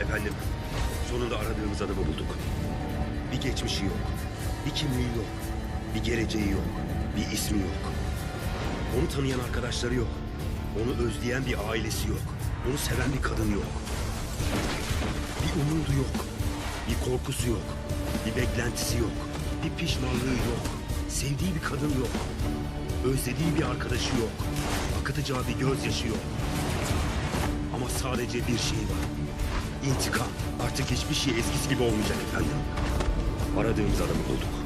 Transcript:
efendim. Sonunda aradığımız adamı bulduk. Bir geçmişi yok. Bir kimliği yok. Bir geleceği yok. Bir ismi yok. Onu tanıyan arkadaşları yok. Onu özleyen bir ailesi yok. Onu seven bir kadın yok. Bir umudu yok. Bir korkusu yok. Bir beklentisi yok. Bir pişmanlığı yok. Sevdiği bir kadın yok. Özlediği bir arkadaşı yok. Akıtacağı bir gözyaşı yok. Ama sadece bir şey var. İntikam. Artık hiçbir şey eskisi gibi olmayacak efendim. Aradığımız adamı bulduk.